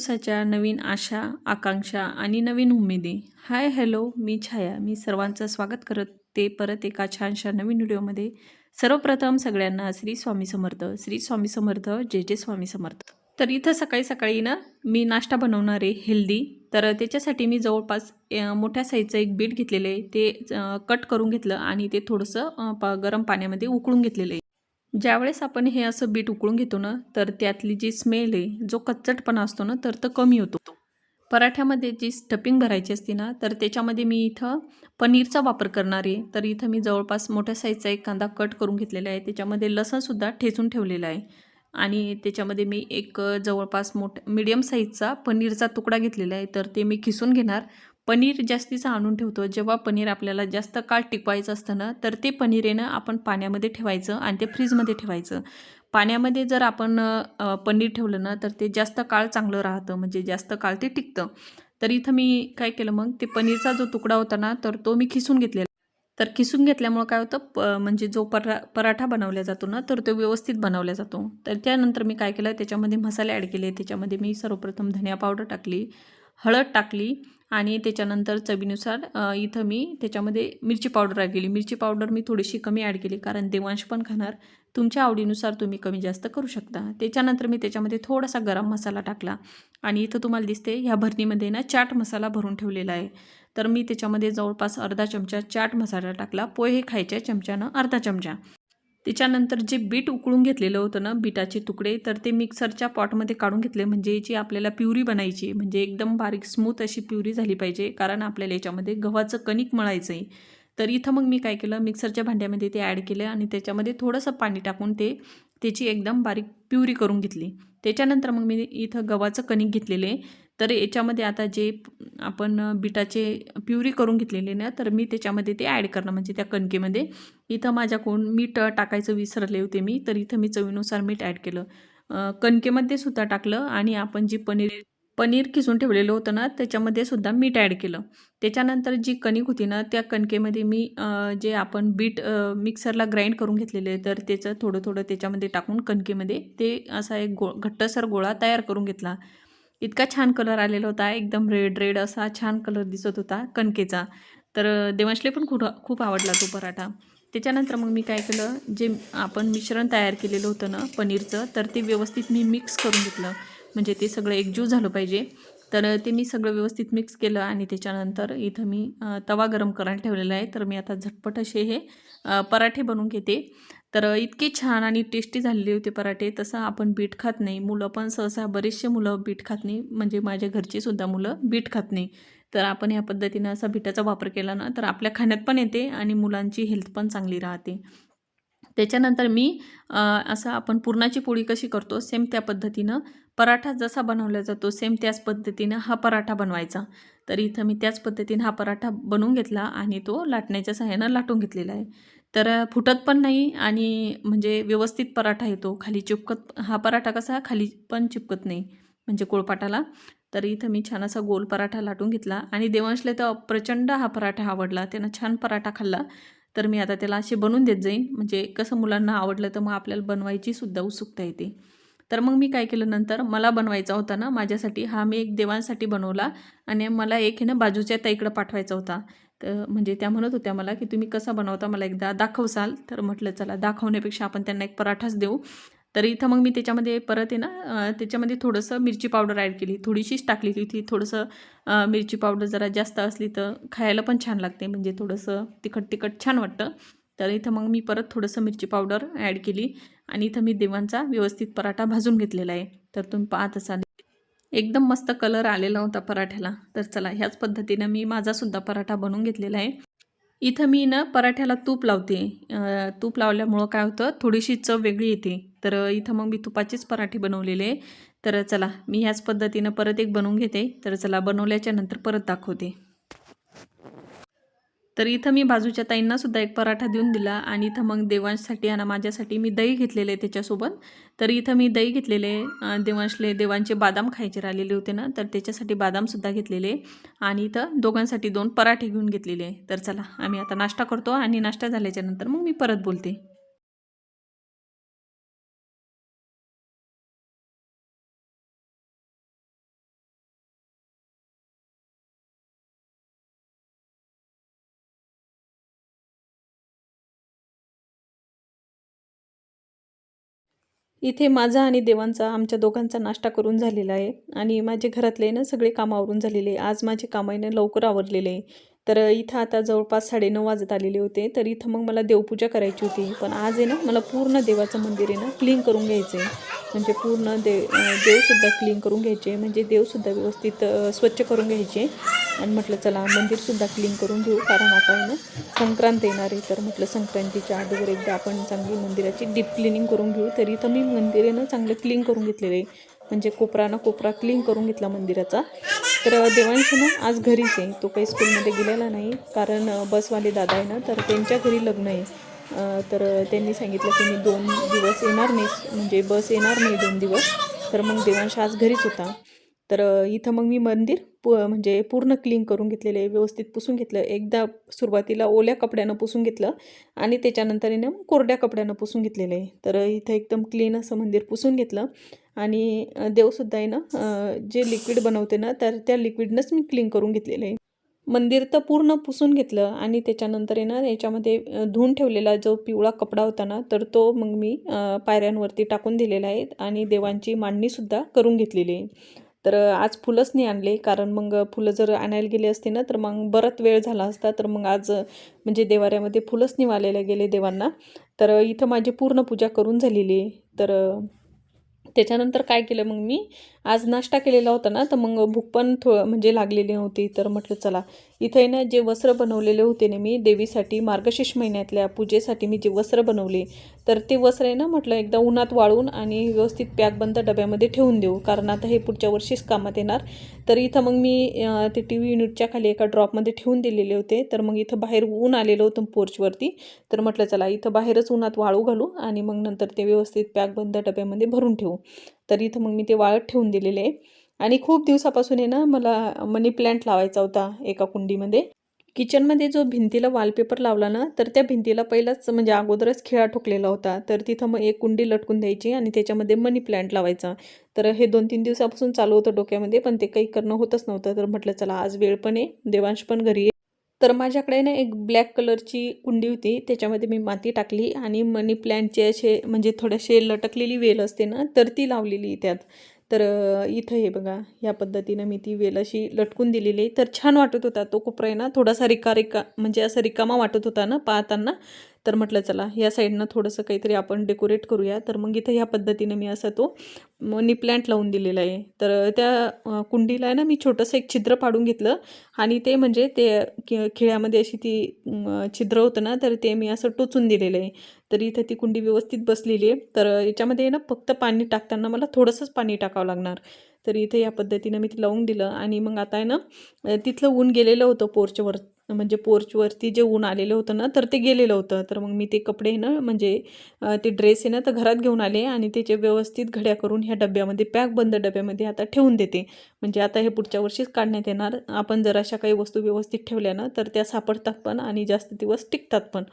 दिवसाच्या नवीन आशा आकांक्षा आणि नवीन उमेदी. हाय हॅलो मी छाया. मी सर्वांचं स्वागत करत ते परत एका छानशा नवीन व्हिडिओमध्ये. सर्वप्रथम सगळ्यांना श्री स्वामी समर्थ. श्री स्वामी समर्थ जे जे स्वामी समर्थ. तर इथं सकाळी सकाळी ना मी नाश्ता बनवणार आहे हेल्दी. तर त्याच्यासाठी मी जवळपास मोठ्या साईजचं एक बीट घेतलेलं आहे. ते कट करून घेतलं आणि ते थोडंसं प गरम पाण्यामध्ये उकळून घेतलेलं आहे. ज्यावेळेस आपण हे असं बीट उकळून घेतो ना तर त्यातली जी स्मेल आहे जो कच्चटपणा असतो ना तर तो कमी होतो. पराठ्यामध्ये जी स्टपिंग भरायची असते ना तर त्याच्यामध्ये मी इथं पनीरचा वापर करणार आहे. तर इथं मी जवळपास मोठ्या साईजचा एक कांदा कट करून घेतलेला आहे. त्याच्यामध्ये लसणसुद्धा ठेचून ठेवलेला आहे. आणि त्याच्यामध्ये मी एक जवळपास मोठ मीडियम साईजचा पनीरचा तुकडा घेतलेला आहे. तर ते मी खिसून घेणार. पनीर जास्तीचं आणून ठेवतो. जेव्हा पनीर आपल्याला जास्त काळ टिकवायचं असतं ना तर ते पनीर येणं आपण पाण्यामध्ये ठेवायचं आणि ते फ्रीजमध्ये ठेवायचं. पाण्यामध्ये जर आपण पनीर ठेवलं ना तर ते जास्त काळ चांगलं राहतं. म्हणजे जास्त काळ ते टिकतं. तर इथं मी काय केलं मग ते पनीरचा जो तुकडा होता ना तर तो मी खिसून घेतलेला. तर खिसून घेतल्यामुळं काय होतं प म्हणजे जो परा पराठा बनवला जातो ना तर तो व्यवस्थित बनवला जातो. तर त्यानंतर मी काय केलं त्याच्यामध्ये मसाले ॲड केले. त्याच्यामध्ये मी सर्वप्रथम धनिया पावडर टाकली. हळद टाकली आणि त्याच्यानंतर चवीनुसार इथं मी त्याच्यामध्ये मिरची पावडर ॲड केली. मिरची पावडर मी थोडीशी कमी ॲड केली कारण देवांश पण खाणार. तुमच्या आवडीनुसार तुम्ही कमी जास्त करू शकता. त्याच्यानंतर मी त्याच्यामध्ये थोडासा गरम मसाला टाकला आणि इथं तुम्हाला दिसते ह्या भरणीमध्ये ना चाट मसाला भरून ठेवलेला आहे. तर मी त्याच्यामध्ये जवळपास अर्धा चमचा चाट मसाला टाकला. पोहे खायच्या चमच्यानं अर्धा चमचा. त्याच्यानंतर जे बीट उकळून घेतलेलं होतं ना बीटाचे तुकडे तर ते मिक्सरच्या पॉटमध्ये काढून घेतले. म्हणजे याची आपल्याला प्युरी बनायची म्हणजे एकदम बारीक स्मूथ अशी प्युरी झाली पाहिजे कारण आपल्याला याच्यामध्ये गव्हाचं कणिक मळायचं आहे तर इथं मग मी काय केलं मिक्सरच्या भांड्यामध्ये ते ॲड केलं आणि त्याच्यामध्ये थोडंसं पाणी टाकून ते त्याची एकदम बारीक प्युरी करून घेतली. त्याच्यानंतर मग मी इथं गव्हाचं कणिक घेतलेले तर याच्यामध्ये आता जे आपण बिटाचे प्युरी करून घेतलेले ना तर मी त्याच्यामध्ये ते ॲड करणं म्हणजे त्या कणकेमध्ये. इथं माझ्याकडून मीठ टाकायचं विसरले होते मी तर इथं मी चवीनुसार मीठ ॲड केलं. कणकेमध्ये सुद्धा टाकलं आणि आपण जी पनीर पनीर किसून ठेवलेलं होतं ना त्याच्यामध्ये सुद्धा मीठ ॲड केलं. त्याच्यानंतर जी कणिक होती ना त्या कणकेमध्ये मी जे आपण बीट मिक्सरला ग्राइंड करून घेतलेले तर त्याचं थोडं थोडं त्याच्यामध्ये टाकून कणकेमध्ये ते असा एक गो घट्टसर गोळा तयार करून घेतला. इतका छान कलर आलेला होता एकदम रेड रेड असा छान कलर दिसत होता कणकेचा. तर देवांशले पण खूप खूप आवडला तो पराठा. त्याच्यानंतर मग मी काय केलं जे आपण मिश्रण तयार केलेलं होतं ना पनीरचं तर ते व्यवस्थित मी मिक्स करून घेतलं. म्हणजे ते सगळं एकजीव झालं पाहिजे. तर ते मी सगळं व्यवस्थित मिक्स केलं आणि त्याच्यानंतर इथं मी तवा गरम करायला ठेवलेला आहे. तर मी आता झटपट असे हे पराठे बनवून घेते. तर इतके छान आणि टेस्टी झालेले होते पराठे. तसं आपण बीट खात नाही. मुलं पण सहसा बरेचसे मुलं बीट खात नाही. म्हणजे माझ्या घरची सुद्धा मुलं बीट खात नाही. तर आपण ह्या पद्धतीनं असा बीटाचा वापर केला ना तर आपल्या खाण्यात पण येते आणि मुलांची हेल्थ पण चांगली राहते. त्याच्यानंतर मी असं आपण पुरणाची पोळी कशी करतो सेम त्या पद्धतीनं. पराठा जसा बनवला जातो सेम त्याच पद्धतीनं हा पराठा बनवायचा. तर इथं मी त्याच पद्धतीनं हा पराठा बनवून घेतला आणि तो लाटण्याच्या सहाय्यानं लाटून घेतलेला आहे. तर फुटत पण नाही आणि म्हणजे व्यवस्थित पराठा येतो. खाली चिपकत हा पराठा कसा खाली पण चिपकत नाही म्हणजे कोळपाटाला. तर इथं मी छान असा गोल पराठा लाटून घेतला आणि देवांशले तर प्रचंड हा पराठा आवडला. त्यानं छान पराठा खाल्ला. तर मी आता त्याला असे बनवून देत जाईन. म्हणजे कसं मुलांना आवडलं तर मग आपल्याला बनवायची सुद्धा उत्सुकता येते. तर मग मी काय केलं नंतर मला बनवायचा होता ना माझ्यासाठी हा मी एक देवांसाठी बनवला आणि मला एक आहे ना बाजूच्या ताईकडं पाठवायचा होता. तर म्हणजे त्या म्हणत होत्या मला की तुम्ही कसा बनवता मला एकदा दाखवसाल. तर म्हटलं चला दाखवण्यापेक्षा आपण त्यांना एक पराठाच देऊ. तर इथं मग मी त्याच्यामध्ये परत आहे ना त्याच्यामध्ये थोडंसं मिरची पावडर ॲड केली. थोडीशीच टाकली होती. थोडंसं मिरची पावडर जरा जास्त असली तर खायला पण छान लागते. म्हणजे थोडंसं तिखट तिखट छान वाटतं. तर इथं मग मी परत थोडंसं मिरची पावडर ॲड केली. आणि इथं मी देवांचा व्यवस्थित पराठा भाजून घेतलेला आहे. तर तुम्ही पाहत असाल. एकदम मस्त कलर आलेला होता पराठ्याला. तर चला ह्याच पद्धतीनं मी माझासुद्धा पराठा बनवून घेतलेला आहे. इथं मी ना पराठ्याला तूप लावते. तूप लावल्यामुळं काय होतं थोडीशी चव वेगळी येते. तर इथं मग मी तुपाचेच पराठे बनवलेले. तर चला मी ह्याच पद्धतीनं परत एक बनवून घेते. तर चला बनवल्याच्या नंतर परत दाखवते. तर इथं मी बाजूच्या ताईंना सुद्धा एक पराठा देऊन दिला आणि इथं मग देवांशसाठी आणि माझ्यासाठी मी दही घेतलेले आहे त्याच्यासोबत. तर इथं मी दही घेतलेले देवांशले देवांचे बादाम खायचे राहिलेले होते ना तर त्याच्यासाठी बादामसुद्धा घेतलेले आणि इथं दोघांसाठी दोन पराठे घेऊन घेतलेले आहे. तर चला आम्ही आता नाश्ता करतो आणि नाश्ता झाल्याच्यानंतर मग मी परत बोलते. इथे माझा आणि देवांचा आमच्या दोघांचा नाश्ता करून झालेला आहे. आणि माझे घरातले ना सगळे कामावरून झालेले आहे. आज माझे कामाईनं लवकर आवरलेले आहे. तर इथं आता जवळपास साडेनऊ वाजत आलेले होते. तर इथं मग मला देवपूजा करायची होती. पण आज आहे ना मला पूर्ण देवाचं मंदिर आहे ना क्लीन करून घ्यायचं आहे. म्हणजे पूर्ण दे देवसुद्धा क्लीन करून घ्यायचे म्हणजे देवसुद्धा व्यवस्थित स्वच्छ करून घ्यायचे आणि म्हटलं चला मंदिरसुद्धा क्लीन करून घेऊ. कारण आता आहे ना संक्रांत येणार आहे. तर म्हटलं संक्रांतीच्या अगोदर एकदा आपण चांगली मंदिराची डीप क्लिनिंग करून घेऊ. तरी इथं मी मंदिर आहे ना चांगलं क्लीन करून घेतलेलं आहे. म्हणजे कोपरा ना कोपरा क्लीन करून घेतला मंदिराचा. तर देवांश ना आज घरीच आहे. तो काही स्कूलमध्ये गेलेला नाही. कारण बसवाले दादा आहे ना तर त्यांच्या घरी लग्न आहे. तर त्यांनी सांगितलं की मी दोन दिवस येणार नाही. म्हणजे बस येणार नाही दोन दिवस. तर मग देवांश आज घरीच होता. तर इथं मग मी मंदिर पु म्हणजे पूर्ण क्लीन करून घेतलेलं आहे व्यवस्थित पुसून घेतलं. एकदा सुरुवातीला ओल्या कपड्यानं पुसून घेतलं आणि त्याच्यानंतर येणं मग कोरड्या कपड्यानं पुसून घेतलेलं. आहे तर इथं एकदम क्लीन असं मंदिर पुसून घेतलं आणि देवसुद्धा आहे ना जे लिक्विड बनवते ना तर त्या लिक्विडनंच मी क्लीन करून घेतलेलं. आहे मंदिर तर पूर्ण पुसून घेतलं आणि त्याच्यानंतर आहे ना याच्यामध्ये धुवून ठेवलेला जो पिवळा कपडा होता ना तर तो मग मी पायऱ्यांवरती टाकून दिलेला आहे आणि देवांची मांडणीसुद्धा करून घेतलेली आहे. तर आज फुलंच नाही आणले. कारण मग फुलं जर आणायला गेले असते ना तर मग बराच वेळ झाला असता. तर मग आज म्हणजे देवाऱ्यामध्ये फुलंच नाही गेले देवांना. तर इथं माझी पूर्ण पूजा करून झालेली तर त्याच्यानंतर काय केलं मग मी? आज नाश्ता केलेला होता ना तर मग भूक पण थो म्हणजे लागलेली नव्हती. तर म्हटलं चला इथं आहे ना जे वस्त्र बनवलेले होते ना मी देवीसाठी मार्गशीर्ष महिन्यातल्या पूजेसाठी मी जे वस्त्र बनवले तर ते वस्त्र आहे ना म्हटलं एकदा उन्हात वाळून आणि व्यवस्थित पॅकबंद डब्यामध्ये ठेवून देऊ कारण आता हे पुढच्या वर्षीच कामात येणार. तर इथं मग मी ते टी व्ही युनिटच्या खाली एका ड्रॉपमध्ये ठेवून दिलेले होते. तर मग इथं बाहेर ऊन आलेलं होतं पोर्चवरती. तर म्हटलं चला इथं बाहेरच उन्हात वाळू घालू आणि मग नंतर ते व्यवस्थित पॅकबंद डब्यामध्ये भरून ठेवू. तर इथं मग मी ते वाळत ठेवून दिलेले आहे. आणि खूप दिवसापासून आहे ना मला मनी प्लॅन्ट लावायचा होता एका कुंडीमध्ये. किचनमध्ये जो भिंतीला वॉलपेपर लावला ना तर त्या भिंतीला पहिलाच म्हणजे अगोदरच खिळा ठोकलेला होता. तर तिथं मग एक कुंडी लटकून द्यायची आणि त्याच्यामध्ये मनी प्लॅन्ट लावायचा. तर हे दोन तीन दिवसापासून चालू होतं डोक्यामध्ये पण ते काही करणं होतच नव्हतं. तर म्हटलं चला आज वेळ पण आहे. देवांश पण घरी तर माझ्याकडे ना एक ब्लॅक कलरची कुंडी होती. त्याच्यामध्ये मी माती टाकली आणि मनी प्लॅन्टचे असे म्हणजे थोडेसे लटकलेली वेल असते ना तर ती लावलेली त्यात. तर इथं हे बघा या पद्धतीनं मी ती वेल अशी लटकून दिलेली. तर छान वाटत होता तो कोपरा आहे ना थोडासा रिका रिका म्हणजे असा रिकामा वाटत होता ना पाहताना. तर म्हटलं चला या साईडनं थोडंसं काहीतरी आपण डेकोरेट करूया. तर मग इथं ह्या पद्धतीनं मी असा तो मनी प्लॅन्ट लावून दिलेला आहे. तर त्या कुंडीला आहे ना मी छोटंसं एक छिद्र पाडून घेतलं आणि ते म्हणजे ते खिळ्यामध्ये अशी ती छिद्र होतं ना तर ते मी असं टोचून दिलेलं आहे. तर इथं ती कुंडी व्यवस्थित बसलेली आहे. तर याच्यामध्ये ना फक्त पाणी टाकताना मला थोडंसंच पाणी टाकावं लागणार. तर इथे या पद्धतीनं मी ते लावून दिलं आणि मग आता आहे ना तिथलं ऊन गेलेलं होतं पोर्चवर. म्हणजे पोर्चवरती जे ऊन आलेलं होतं ना तर ते गेलेलं होतं. तर मग मी ते कपडे ना म्हणजे ते ड्रेस आहे ना तर घरात घेऊन आले आणि त्याचे व्यवस्थित घड्या करून ह्या डब्यामध्ये पॅक बंद डब्यामध्ये आता ठेवून देते. म्हणजे आता हे पुढच्या वर्षीच काढण्यात येणार. आपण जर अशा काही वस्तू व्यवस्थित ठेवल्या ना तर त्या सापडतात पण आणि जास्त दिवस टिकतात पण.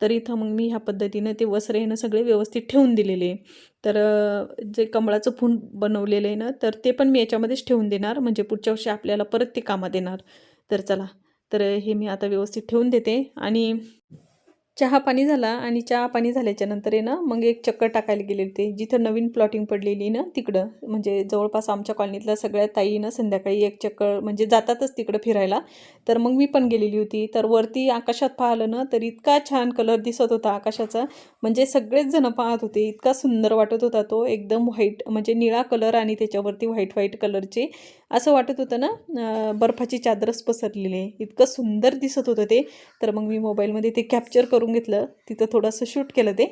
तर इथं मग मी ह्या पद्धतीनं ते वस्त्र हे ना सगळे व्यवस्थित ठेवून दिलेले तर जे कमळाचं फून बनवलेलं आहे ना तर ते पण मी याच्यामध्येच ठेवून देणार. म्हणजे पुढच्या वर्षी आपल्याला परत ते कामात येणार. तर चला तर हे मी आता व्यवस्थित ठेवून देते आणि चहा पाणी झाला आणि चहा पाणी झाल्याच्यानंतर आहे ना मग एक चक्कर टाकायला गेले होते. जिथं नवीन प्लॉटिंग पडलेली ना तिकडं म्हणजे जवळपास आमच्या कॉलनीतल्या सगळ्या ताईनं संध्याकाळी एक चक्कर म्हणजे जातातच तिकडं फिरायला. तर मग मी पण गेलेली होती. तर वरती आकाशात पाहिलं ना तर इतका छान कलर दिसत होता आकाशाचा. म्हणजे सगळेच जण पाहत होते. इतका सुंदर वाटत होता तो. एकदम व्हाईट म्हणजे निळा कलर आणि त्याच्यावरती व्हाईट व्हाईट कलरचे असं वाटत होतं ना बर्फाची चादरच पसरलेली. आहे इतकं सुंदर दिसत होतं ते. तर मग मी मोबाईलमध्ये ते कॅप्चर करून करून घेतलं. तिथं थोडंसं शूट केलं ते.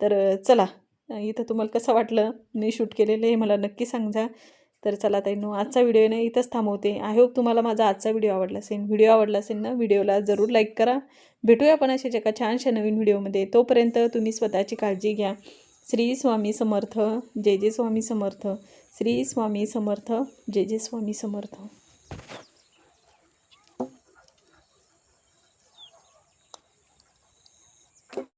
तर चला. इथं तुम्हाला कसं वाटलं? मी शूट केलेलं हे मला नक्की सांगा. तर चला ताईंनो आजचा व्हिडिओ ना इथंच थांबवते. आय होप तुम्हाला माझा आजचा व्हिडिओ आवडला असेल. व्हिडिओ आवडला असेल ना व्हिडिओला जरूर लाईक करा. भेटूया आपण अशाच एका छानशा नवीन व्हिडिओमध्ये. तोपर्यंत तुम्ही स्वतःची काळजी घ्या. श्री स्वामी समर्थ. जय जय स्वामी समर्थ. श्री स्वामी समर्थ. जय जय स्वामी समर्थ.